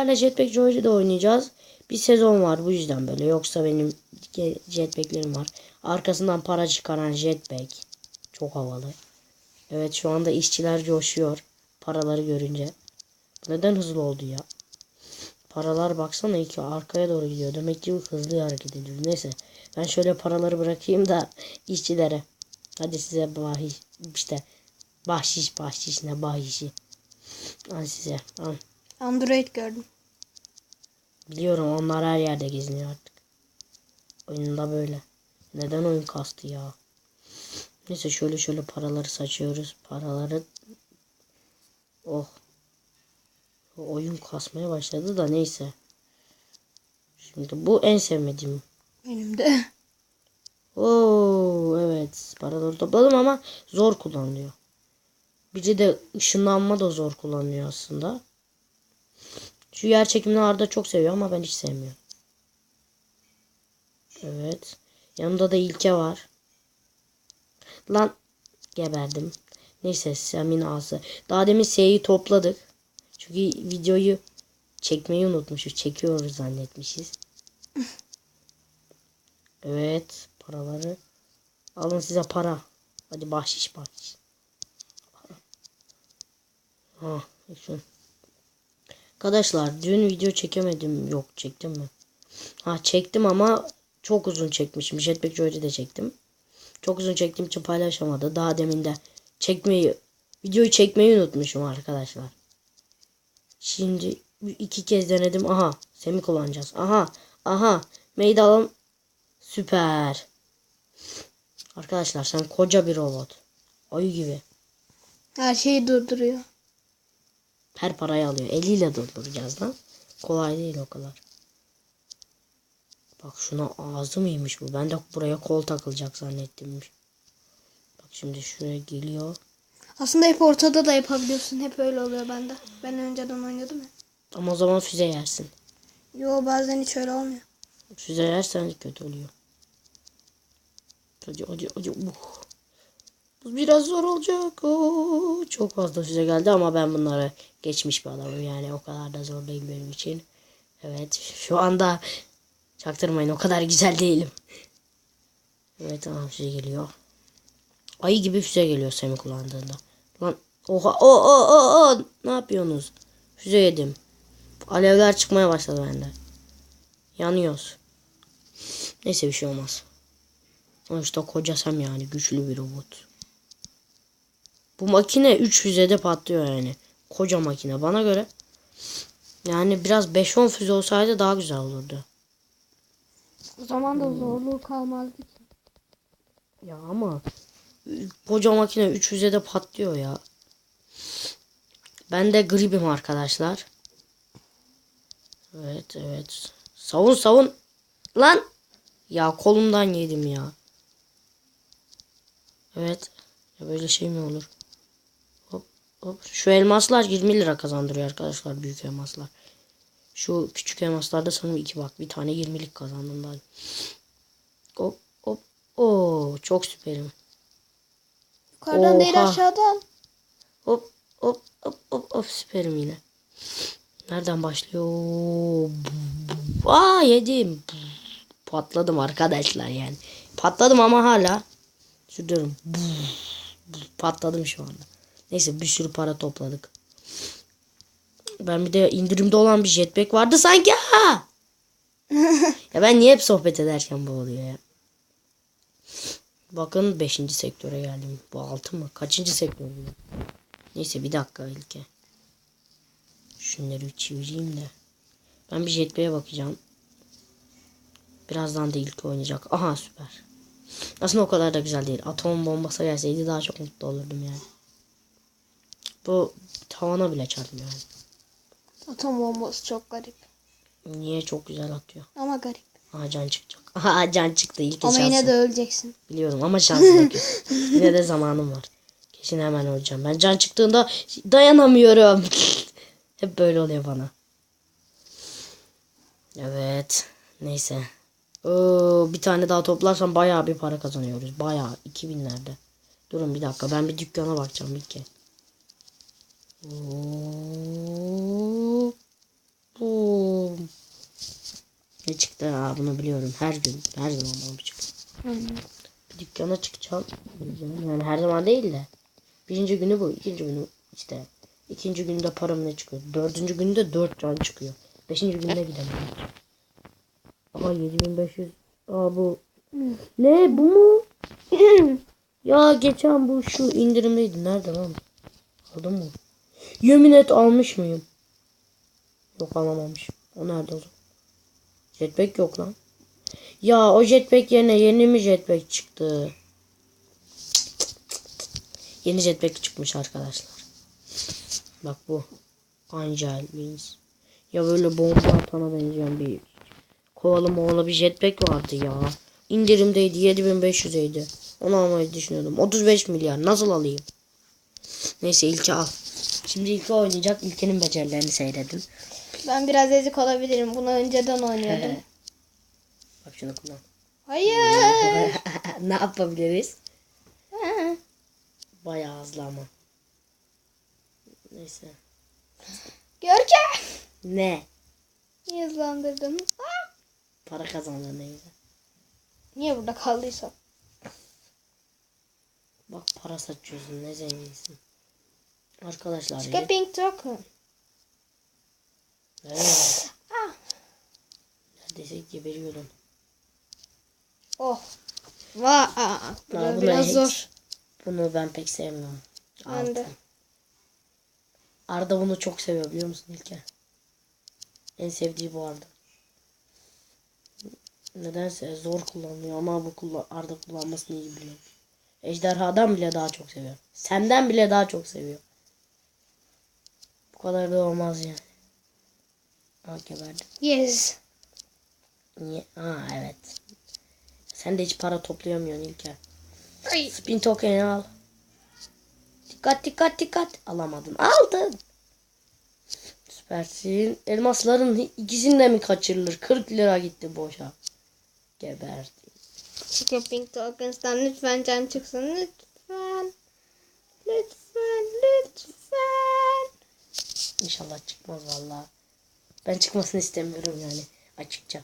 Hala Jetpack Joy'da oynayacağız. Bir sezon var bu yüzden böyle. Yoksa benim jetpacklerim var. Arkasından para çıkaran jetpack. Çok havalı. Evet şu anda işçiler coşuyor. Paraları görünce. Neden hızlı oldu ya? Paralar baksana iki arkaya doğru gidiyor. Demek ki hızlı hareket ediyor. Neyse. Ben şöyle paraları bırakayım da işçilere. Hadi size bahiş işte bahşiş bahşiş ne bahşişi. Al size. Al. Android gördüm. Biliyorum onlar her yerde geziniyor artık. Oyunda böyle. Neden oyun kastı ya? Neyse şöyle şöyle paraları saçıyoruz. Paraları Oh. O Oyun kasmaya başladı da neyse. Şimdi bu en sevmediğim. Benim de. Oo evet. Paraları topladım ama zor kullanılıyor. Biri de ışınlanma da zor kullanılıyor aslında. Şu yer çekimini Arda çok seviyor ama ben hiç sevmiyorum. Evet. Yanımda da İlke var. Lan geberdim. Neyse Semin ağzı. Daha demin S'yi topladık. Çünkü videoyu çekmeyi unutmuşuz. Çekiyoruz zannetmişiz. Evet. Paraları. Alın size para. Hadi bahşiş bahşiş. Ha, şunu. Arkadaşlar dün video çekemedim. Yok çektim mi? Ha çektim ama çok uzun çekmişim. Jetpack Joy'da de çektim. Çok uzun çektiğim için paylaşamadı. Daha demin de çekmeyi videoyu çekmeyi unutmuşum arkadaşlar. Şimdi iki kez denedim. Aha semi kullanacağız. Aha aha meydan süper. Arkadaşlar sen koca bir robot. Ayı gibi. Her şeyi durduruyor. Her parayı alıyor. Eliyle durduracağız lan. Kolay değil o kadar. Bak şuna ağzı mıymış bu? Ben de buraya kol takılacak zannettim. Bak şimdi şuraya geliyor. Aslında hep ortada da yapabiliyorsun. Hep öyle oluyor bende. Ben önceden oynuyordum ya. Ama o zaman füze yersin. Yo bazen hiç öyle olmuyor. Füze yersen kötü oluyor. Hadi hadi hadi. Uh. Biraz zor olacak. Oo, çok fazla füze geldi ama ben bunları geçmiş bir adamım. Yani o kadar da zor değil benim için. Evet şu anda çaktırmayın o kadar güzel değilim. Evet tamam füze geliyor. Ayı gibi füze geliyor Semi kullandığında. Lan oha o o o o ne yapıyorsunuz? Füze yedim. Alevler çıkmaya başladı bende. Yanıyoruz. Neyse bir şey olmaz. Sonuçta kocasam yani güçlü bir robot. Bu makine 3 füzede patlıyor yani. Koca makine bana göre. Yani biraz 5-10 füze olsaydı daha güzel olurdu. O zaman da zorluğu kalmazdı ki. Ya ama koca makine 3 füzede patlıyor ya. Ben de gribim arkadaşlar. Evet evet. Savun savun. Lan. Ya kolumdan yedim ya. Evet. Ya böyle şey mi olur? Hop. Şu elmaslar 20 lira kazandırıyor arkadaşlar. Büyük elmaslar. Şu küçük elmaslarda sanırım iki bak. Bir tane 20'lik kazandım ben. Hop hop. Oo çok süperim. Yukarıdan değil Oha. aşağıdan. Hop hop hop hop hop süperim yine. Nereden başlıyor? Aa yedim. Patladım arkadaşlar yani. Patladım ama hala sürüyorum. Patladım şu anda. Neyse bir sürü para topladık. Ben bir de indirimde olan bir jetpack vardı sanki. Ha! ya ben niye hep sohbet ederken bu oluyor ya? Bakın 5. sektöre geldim. Bu 6 mı? Kaçıncı sektör bu? Neyse bir dakika ilke. Şunları bir çevireyim de. Ben bir jetpack'e bakacağım. Birazdan da ilk oynayacak. Aha süper. Aslında o kadar da güzel değil. Atom bombası gelseydi daha çok mutlu olurdum yani. Bu tavana bile çarpmıyor. Atom bombası çok garip. Niye çok güzel atıyor. Ama garip. Aha can çıkacak. Aha can çıktı ilk Ama yine de öleceksin. Biliyorum ama şansım yok. Yine de zamanım var. Kesin hemen öleceğim. Ben can çıktığında dayanamıyorum. Hep böyle oluyor bana. Evet. Neyse. Oo, bir tane daha toplarsam bayağı bir para kazanıyoruz. Bayağı. 2000'lerde. Durun bir dakika. Ben bir dükkana bakacağım ilk kez. Bu Ne çıktı? Aa, bunu biliyorum. Her gün. Her zaman bana bu çıkıyor. Bir dükkana çıkacağım. Yani her zaman değil de. Birinci günü bu. ikinci günü işte. İkinci günde param ne çıkıyor? Dördüncü günde dört can çıkıyor. Beşinci günde gidemiyorum. Aha 7500. Aa bu. Ne bu mu? ya geçen bu şu indirimdeydi. Nerede lan? Aldım mı? Yemin et almış mıyım? Yok alamamış. O nerede o zaman? Jetpack yok lan. Ya o jetpack yerine yeni mi jetpack çıktı? Yeni jetpack çıkmış arkadaşlar. Bak bu. Angel Wings. Ya böyle bomba atana benzeyen bir kovalı moğla bir jetpack vardı ya. İndirimdeydi 7500'eydi. Onu almayı düşünüyordum. 35 milyar nasıl alayım? Neyse ilki al. Şimdi ilki oynayacak. İlkenin becerilerini seyredin. Ben biraz ezik olabilirim. Bunu önceden oynuyordum. Bak şunu kullan. Hayır. ne yapabiliriz? Ha. Bayağı hızlı ama. Neyse. Görkem. Ne? Niye hızlandırdın? Para kazandın ne güzel. Niye burada kaldıysam? Bak para saçıyorsun ne zenginsin. Arkadaşlar. Skipping token. Evet. Ah. Neredeyse geberiyordum. Oh. Vaa. Aa, bu biraz ne? zor. Bunu ben pek sevmiyorum. Ben de. Arda bunu çok seviyor biliyor musun İlker? En sevdiği bu Arda. Nedense zor kullanıyor ama bu kullan Arda kullanmasını iyi biliyor. Ejderhadan bile daha çok seviyor. Senden bile daha çok seviyor. Bu kadar da olmaz yani. Ha geberdim. Yes. Niye? Ha evet. Sen de hiç para toplayamıyorsun İlker. Ay. Spin token'i al. Dikkat dikkat dikkat. Alamadın. Aldın. Süpersin. Elmasların ikisini de mi kaçırılır? 40 lira gitti boşa. Geberdi. Skipping tokens'tan lütfen can çıksın. Lütfen. Lütfen. Lütfen. İnşallah çıkmaz valla. Ben çıkmasını istemiyorum yani. Açıkça.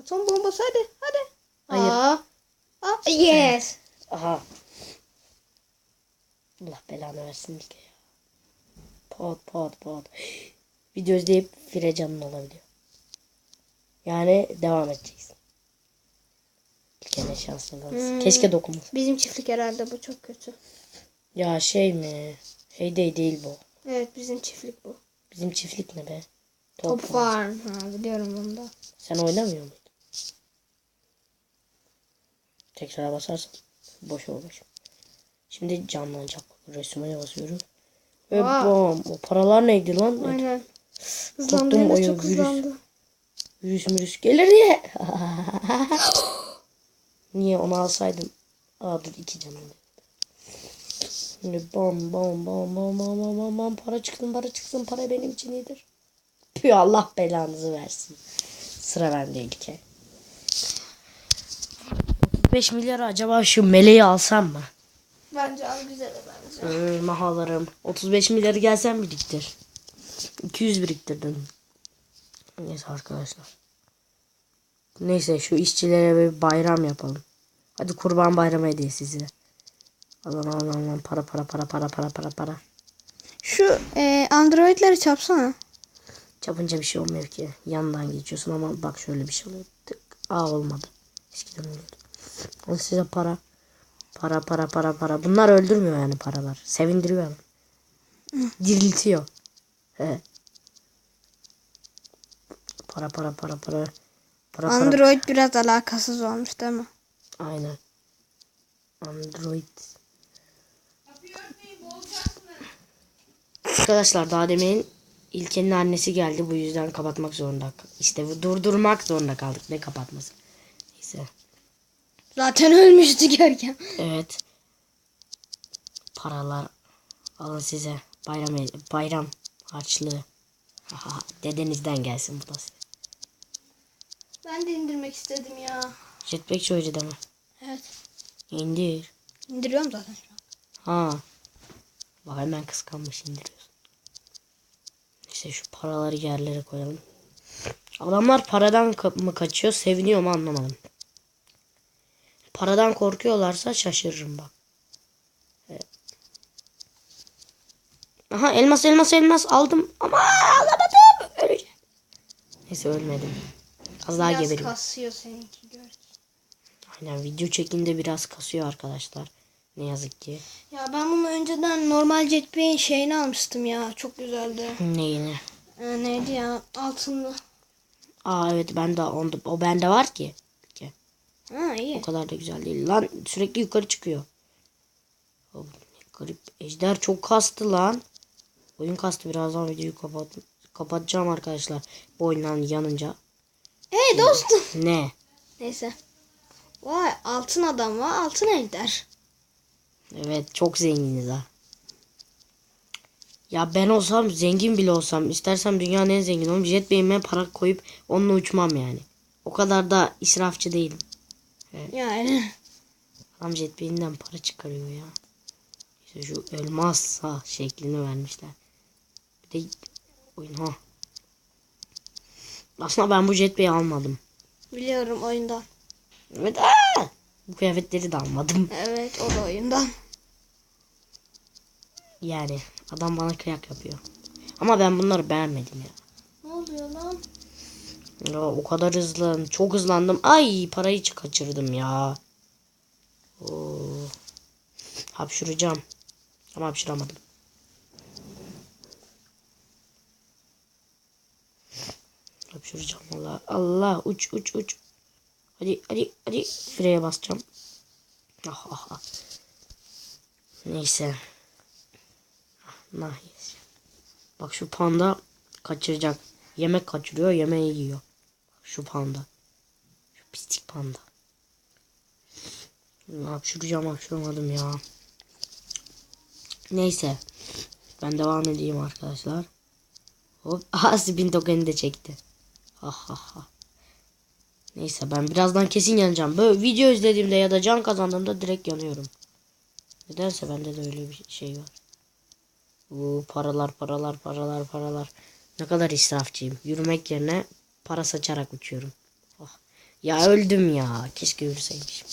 Atom bombası hadi. Hadi. Hayır. Aa. Aa, yes. Aha. Allah belanı versin ilk ya. Pot pot pot. Video izleyip fire canın olabiliyor. Yani devam edeceksin. İlk ne şanslı Hmm. Keşke dokunmasın. Bizim çiftlik herhalde bu çok kötü. Ya şey mi? Heyday değil bu. Evet bizim çiftlik bu. Bizim çiftlik ne be? Top Farm. Farm. Ha, biliyorum bunu da. Sen oynamıyor muydun? Tekrar basarsan boş olur. Şimdi canlanacak. Resmine basıyorum. Ve bam. O paralar neydi lan? Aynen. Hızlandı de oyun çok virüs. hızlandı. Virüs mürüs gelir diye. Niye onu alsaydım? Aa dur iki canım. Şimdi bam bam bam bam bam bam bam bam para çıksın para çıksın para benim için iyidir. Püh Allah belanızı versin. Sıra bende ilke. 5 milyar acaba şu meleği alsam mı? Bence al güzel bence. Hmm, mahalarım. 35 milyarı gelsen biriktir. 200 biriktirdim. Neyse arkadaşlar. Neyse şu işçilere bir bayram yapalım. Hadi kurban bayramı hediye size. Alan alan alan para para para para para para para. Şu e, Android'leri çapsana. Çapınca bir şey olmuyor ki. Yandan geçiyorsun ama bak şöyle bir şey oluyor. Tık. Aa olmadı. Eskiden oluyordu. Al size para. Para para para para. Bunlar öldürmüyor yani paralar. Sevindiriyor ama. Diriltiyor. He. Para para para para. Para para. Android biraz alakasız olmuş değil mi? Aynen. Android. Arkadaşlar daha demin İlke'nin annesi geldi. Bu yüzden kapatmak zorunda. İşte bu durdurmak zorunda kaldık. Ne kapatması. Neyse. Zaten ölmüştü Görkem. Evet. Paralar alın size. Bayram bayram harçlığı. Dedenizden gelsin bu da size. Ben de indirmek istedim ya. Jetpack şöyle deme. Evet. İndir. İndiriyorum zaten şu an. Ha. Bak hemen kıskanmış indiriyorsun. Neyse şu paraları yerlere koyalım. Adamlar paradan ka- mı kaçıyor seviniyor mu anlamadım. Paradan korkuyorlarsa şaşırırım bak. Evet. Aha elmas elmas elmas aldım ama alamadım. Öleceğim. Neyse ölmedim. Az daha Biraz geberim. kasıyor seninki gör. Aynen video çekimde biraz kasıyor arkadaşlar. Ne yazık ki. Ben bunu önceden normal jetpack'in şeyini almıştım ya. Çok güzeldi. Neyini? Ee, neydi ya? Altınlı. Aa evet ben de onda, o bende var ki. Ki. Ha iyi. O kadar da güzel değil. Lan sürekli yukarı çıkıyor. O garip. Ejder çok kastı lan. Oyun kastı birazdan videoyu kapat kapatacağım arkadaşlar. Bu oyundan yanınca. Hey dostum. Ne? Neyse. Vay altın adam var. Altın ejder. Evet çok zenginiz ha. Ya ben olsam zengin bile olsam istersem dünyanın en zengin olayım. Jet beğenime para koyup onunla uçmam yani. O kadar da israfçı değilim. Yani. Adam jet beğeninden para çıkarıyor ya. İşte şu elmas ha şeklini vermişler. Bir de oyun ha. Aslında ben bu jet beyi almadım. Biliyorum oyundan. Evet aa! Bu kıyafetleri de almadım. Evet o da oyundan. Yani adam bana kıyak yapıyor. Ama ben bunları beğenmedim ya. Ne oluyor lan? Ya o kadar hızlı, çok hızlandım. Ay parayı hiç kaçırdım ya. Oo. Hapşuracağım. Ama hapşıramadım. Hapşuracağım Allah. Allah uç uç uç. Hadi hadi hadi. Freye basacağım. Ah ah ah. Neyse. Ah, Nice. Bak şu panda kaçıracak. Yemek kaçırıyor, yemeği yiyor. Şu panda. Şu pislik panda. Hapşuracağım hapşuramadım ya. Neyse. Ben devam edeyim arkadaşlar. Hop. Aha spin token'i de çekti. Ha ha ha. Neyse ben birazdan kesin yanacağım. Böyle video izlediğimde ya da can kazandığımda direkt yanıyorum. Nedense bende de öyle bir şey var. Bu paralar paralar paralar paralar. Ne kadar israfçıyım. Yürümek yerine para saçarak uçuyorum. Oh. Ya öldüm ya. Keşke yürüseymişim.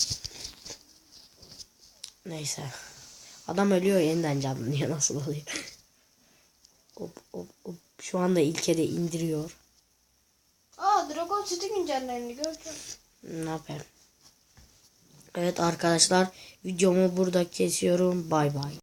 Neyse. Adam ölüyor yeniden canlanıyor. Nasıl oluyor? hop hop hop. Şu anda ilke de indiriyor. Aa Dragon City güncellerini gördüm. Ne yapayım? Evet arkadaşlar videomu burada kesiyorum. Bay bay.